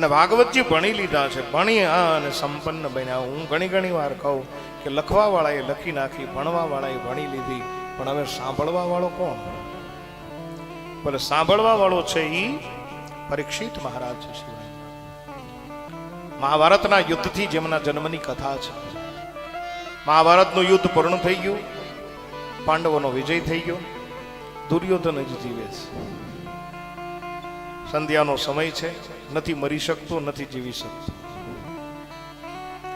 અને ભાગવતજી ભણી લીધા છે. ભણી હા અને સંપન્ન બન્યા. હું ઘણી ઘણી વાર કહું કે લખવાવાળાએ લખી નાખી, ભણવાવાળાએ ભણી લીધી. પણ હવે સાંભળવા વાળો કોણ? ભલે સાંભળવા વાળો છે એ પરીક્ષિત મહારાજ છે મહાભારતના યુદ્ધથી જેમના જન્મની કથા છે. મહાભારતનું યુદ્ધ પૂર્ણ થઈ ગયું. પાંડવોનો વિજય થઈ ગયો. દુર્યોધન જ જીવે છે. સંધ્યાનો સમય છે, નથી મરી શકતો, નથી જીવી શકતો.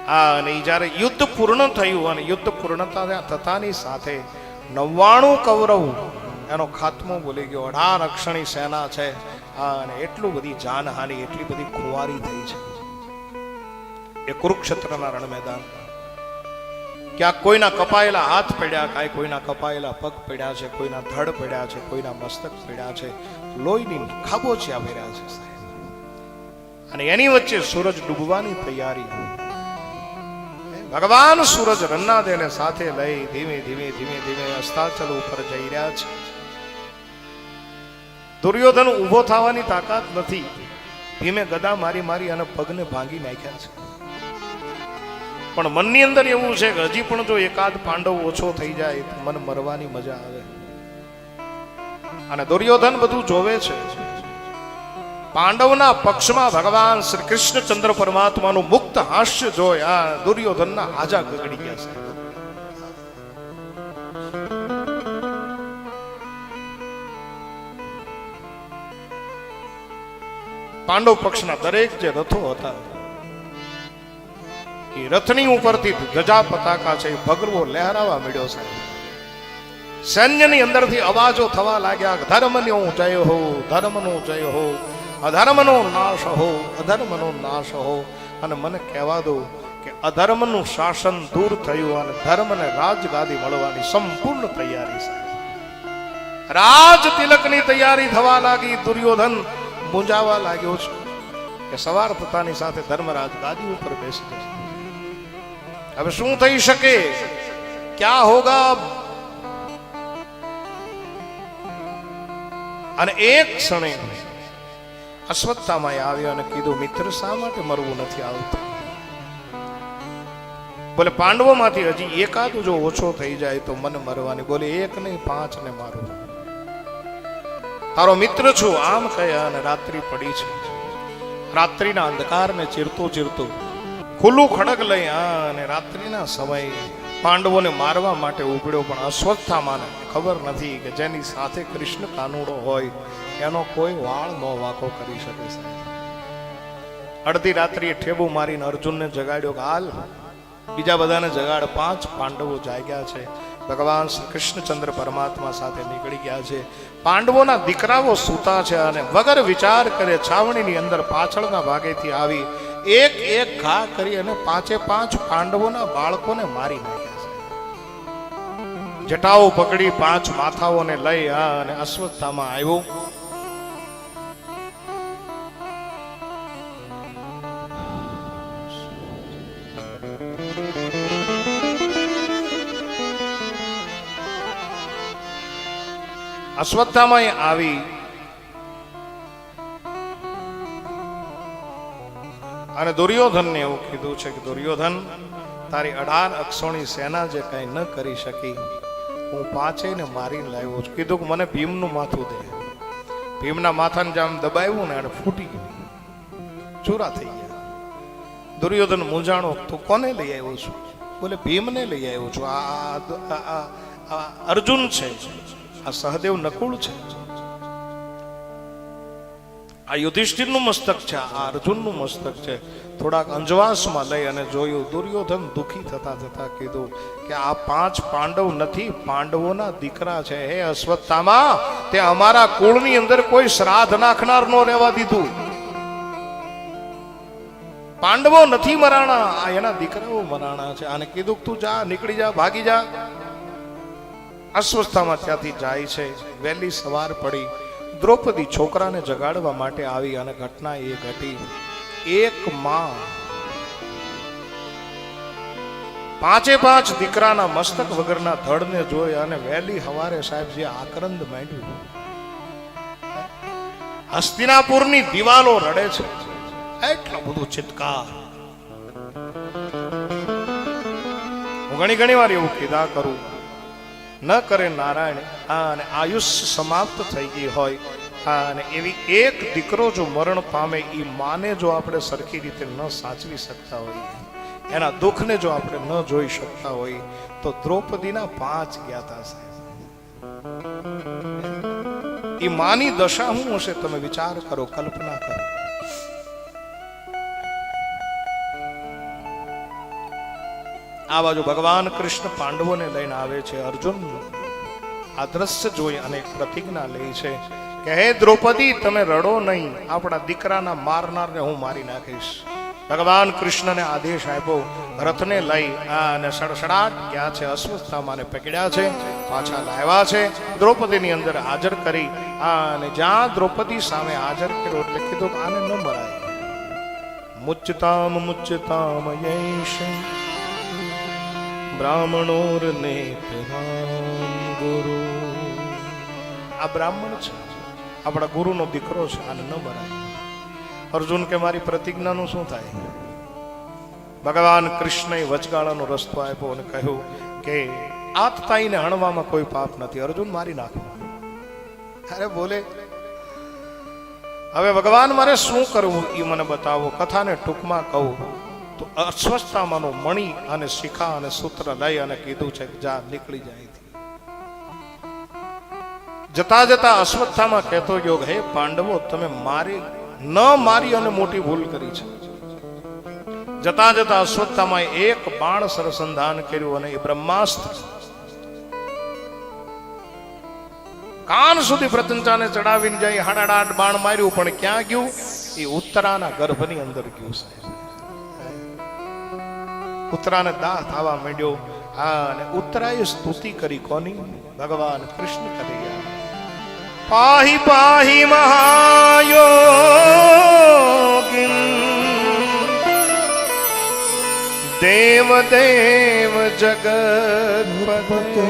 હા અને જ્યારે યુદ્ધ પૂર્ણ થયું અને યુદ્ધ પૂર્ણતા થતાની સાથે નવ્વાણું કૌરવ એનો ખાત્મો બોલી ગયો, અઢાર અક્ષણી સેના છે અને એટલું બધી જાનહાનિ, એટલી બધી ખુવારી થઈ છે. એ કુરુક્ષેત્રના રણ મેદાન ક્યાંક કોઈના કપાયેલા હાથ પડ્યા, કાંઈ કોઈના કપાયેલા પગ પડ્યા છે, કોઈના ધડ પડ્યા છે, કોઈના મસ્તક પડ્યા છે. લોહીની ખાબોચિયા ભર્યા છે અને એની વચ્ચે સૂરજ ડૂબવાની તૈયારી. ભગવાન, સૂરજ રન્નાદેને સાથે લઈ ધીમે ધીમે ધીમે ધીમે અસ્તાચલ ઉપર જઈ રહ્યા છે. દુર્યોધન ઊભો થવાની તાકાત નથી. ધીમે ગદા મારી મારી અને પગને ભાંગી નાખ્યા છે. પણ મનની અંદર એવું છે કે હજી પણ જો એકાદ પાંડવ ઓછો થઈ જાય તો મન મરવાની મજા આવે. અને દુર્યોધન બધું જોવે છે. પાંડવના પક્ષમાં ભગવાન શ્રી કૃષ્ણચંદ્ર પરમાત્માનું મુક્ત હાસ્ય જોઈ આ દુર્યોધનના હાજા ગગડી ગયા છે. પાંડવ પક્ષના દરેક જે રથો હતા એ રથની ઉપરથી ધજા પતાકા છે એ લહેરાવા મળ્યો છે. સૈન્યની અંદરથી અવાજો થવા લાગ્યા ધર્મનો જય હો, ધર્મનો જય હો, અધર્મનો નાશ હો, અધર્મનો નાશ હો. અને મને કહેવા દો કે અધર્મનું શાસન દૂર થયું અને ધર્મને રાજગાદી મળવાની સંપૂર્ણ તૈયારી છે. રાજ તિલકની તૈયારી થવા લાગી, દુર્યોધન મૂંઝાવા લાગ્યો છે કે સવાર થતાની સાથે ધર્મરાજ ગાદી ઉપર બેસી જશે. હવે શું થઈ શકે ક્યાં હોગા અને એક ક્ષણે અશ્વત્થામાં આવ્યો અને કીધું, મિત્ર, શા માટે મરવું નથી આવતું? બોલે, પાંડવોમાંથી હજી એકાદ જો ઓછો થઈ જાય તો મને મરવાની. બોલે, એક નહીં, પાંચ ને મારું. તારો મિત્ર છું, આમ કહ્યા અને રાત્રિ પડી છે. રાત્રિના અંધકારને ચીરતો ચીરતો ખુલ્લું ખડક લઈ આ અને રાત્રિના સમય પાંડવોને મારવા માટે ઉપડ્યો પણ અશ્વત્થામાને ખબર નથી કે જેની સાથે કૃષ્ણ કાનુડો હોય, એનો કોઈ વાળ નો વાંકો કરી શકે છે. અડધી રાત્રિએ ઠેબુ મારીને અર્જુનને જગાડ્યો કે, હાલ. બીજા બધાને જગાડ પાંચ પાંડવો જાગ્યા છે. ભગવાન શ્રી કૃષ્ણચંદ્ર પરમાત્મા સાથે નીકળી ગયા છે. પાંડવોના દીકરાઓ સૂતા છે અને વગર વિચાર કરે છાવણીની અંદર પાછળના ભાગેથી આવી એક એક ઘા કરી અને પાંચે પાંચ પાંડવોના બાળકોને મારી નાખ્યા છે. જટાઓ પકડી પાંચ માથાઓને લઈ આ અને અશ્વત્થામાં આવ્યો. અશ્વત્થામાં આવી અને દુર્યોધનને એવું કીધું છે કે દુર્યોધન, તારી અઢાર અક્ષોણી સેના જે કઈ ન કરી શકી, હું પાંચેયને મારીને લાવ્યો છું. કીધું કે મને ભીમનું માથું દે. ભીમના માથાને જેમ દબાવ્યું ને અને ફૂટી ગયું. ચૂરા થઈ ગયા. દુર્યોધન મૂંઝાણો, તું કોને લઈ આવ્યો છું? બોલે, ભીમને લઈ આવ્યો છું. આ અર્જુન છે. આ સહદેવ નકુળ છે. આ યુધિષ્ઠિરનું મસ્તક છે, આ અર્જુનનું મસ્તક છે. થોડાક અંજવાસમાં લઈ અને જોયું, દુર્યોધન દુઃખી થતા થતા કીધું કે આ પાંચ પાંડવ નથી, પાંડવોના દીકરા છે. હે અશ્વત્થામા, તે અમારા કુળની અંદર કોઈ શ્રાદ્ધ નાખનાર નો રહેવા દીધું. પાંડવો નથી મરાણા, આ એના દીકરાઓ મરાણા છે. આને કીધું તું જા, નીકળી જા, ભાગી જા. અસ્વસ્થામાં ત્યાંથી જાય છે. વહેલી સવાર પડી. દ્રૌપદી છોકરાને જગાડવા માટે આવી અને ઘટના એ ઘટી. એક માં પાંચે પાંચ દીકરાના મસ્તક વગરના ધડને જોઈ અને વહેલી હવારે સાહેબ જે આક્રંદ માંડ્યું. હસ્તિનાપુરની દિવાલો રડે છે. એટલો બધું ચિત્કાર. હું ઘણી ઘણી વાર એવું કીધા કરું. ન કરે નારાયણ અને આયુષ્ય સમાપ્ત થઈ ગઈ હોય. અને એવી એક દીકરો જો મરણ પામે એ માને જો આપણે સરખી રીતે ન સાચવી શકતા હોઈએ એના દુઃખને જો આપણે ન જોઈ શકતા હોઈએ તો દ્રૌપદીના પાંચ ગયા હતા એ માની દશા શું હશે? તમે વિચાર કરો, કલ્પના કરો. આ બાજુ ભગવાન કૃષ્ણ પાંડવોને લઈને આવે છે. અર્જુન, આ દ્રશ્ય જોઈ અને પ્રતિજ્ઞા લે છે. કે દ્રૌપદી, તમે રડો નહીં. આપણા દીકરાના મારનારને હું મારી નાખીશ. ભગવાન કૃષ્ણને આદેશ આપ્યો, રથને લઈ અને સડસડાટ ગયા છે અસ્વસ્થામાને પકડ્યા છે, પાછા લાવ્યા છે. દ્રૌપદીની અંદર હાજર કરી અને જ્યાં દ્રૌપદી સામે હાજર કર્યો એટલે કીધું આને ન મરાય. મુચ્યતામ મુચ્યતામ યૈષ રામ ગુરુ. આ બ્રાહ્મણ છે. આપણા ગુરુનો દીકરો છે, આને ન મરાય અર્જુન કે મારી પ્રતિજ્ઞાનું શું થાય? ભગવાન કૃષ્ણએ વચગાળાનો રસ્તો આપ્યો અને કહ્યું કે આતતાઈને હણવામાં કોઈ પાપ નથી. અર્જુન મારી નાખો. અરે બોલે. હવે ભગવાન મારે શું કરવું? એ મને બતાવો. કથાને ટૂંકમાં કહું. અસ્વસ્થતામાંનો મણી અને શિખા અને સૂત્ર લઈ અને કીધું છે કે જા, નીકળી જાય જતા જતા અશ્વત્થામાં કહેતો યોગ હે પાંડવો, તમે મારી, ન મારી અને મોટી ભૂલ કરી છે. જતા જતા અશ્વત્થામાં એક બાણ સરસંધાન કર્યું અને એ બ્રહ્માસ્ત્ર કાન સુધી પ્રતંચાને ચડાવીને જાય હાડાડાટ બાણ માર્યું, પણ ક્યાં ગયું? એ ઉત્તરાના ગર્ભની અંદર ગયું, સાહેબ. ઉત્તરાને દાહ થવા માંડ્યો. હા અને ઉત્તરાએ સ્તુતિ કરી કોની? ભગવાન કૃષ્ણ કરી પાહી પાહી મહાયોગિન. દેવ દેવ જગત્પતે.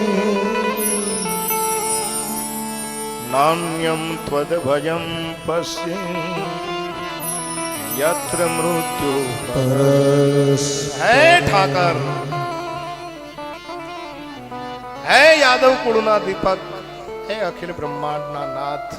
નાન્યમ ત્વદભયમ પશ્ય. યત્ર મૃત્યુ. હે ઠાકર. હે યાદવ કુળના દીપક. હે અખિલ બ્રહ્માંડના નાથ.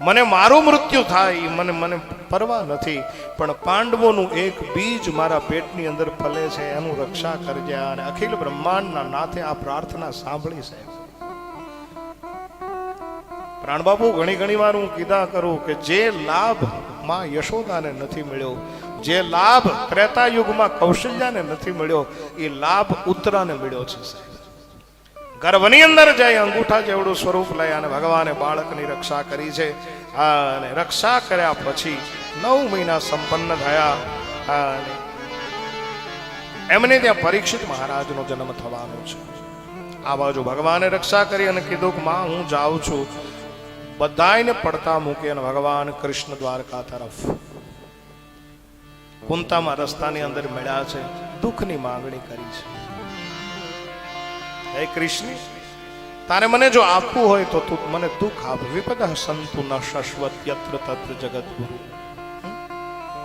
મને મારું મૃત્યુ થાય મને મને પરવા નથી પણ પાંડવોનું એક બીજ મારા પેટની અંદર ફલે છે એનું રક્ષા કરજે અને અખિલ બ્રહ્માંડના નાથે આ પ્રાર્થના સાંભળી સાહેબ પ્રાણબાબુ ઘણી ઘણી વાર હું કીધા કરું કે જે લાભમાં યશોદાને નથી મળ્યો, જે લાભ ત્રેતા યુગમાં કૌશલ્યાને નથી મળ્યો, એ લાભ ઉત્તરાને મળ્યો છે ગર્ભની અંદર જાય અંગૂઠા જેવડું સ્વરૂપ લઈ અને ભગવાને બાળકની રક્ષા કરી છે. અને રક્ષા કર્યા પછી નવ મહિના સંપન્ન થયા અને એમને ત્યાં પરીક્ષિત મહારાજનો જન્મ થવાનો છે. આ બાજુ ભગવાને રક્ષા કરી અને કીધું કે, માં, હું જાઉં છું. બધાયને પડતા મૂકે અને ભગવાન કૃષ્ણ દ્વારકા તરફ. કુંતામાં રસ્તાની અંદર મળ્યા છે, દુઃખની માંગણી કરી છે. હે કૃષ્ણ, તારે મને જો આપવું હોય તો તું મને દુઃખ આપ. વિપદ સંતુ ન શશ્વત યત્ર તત્ર જગત ગુરુ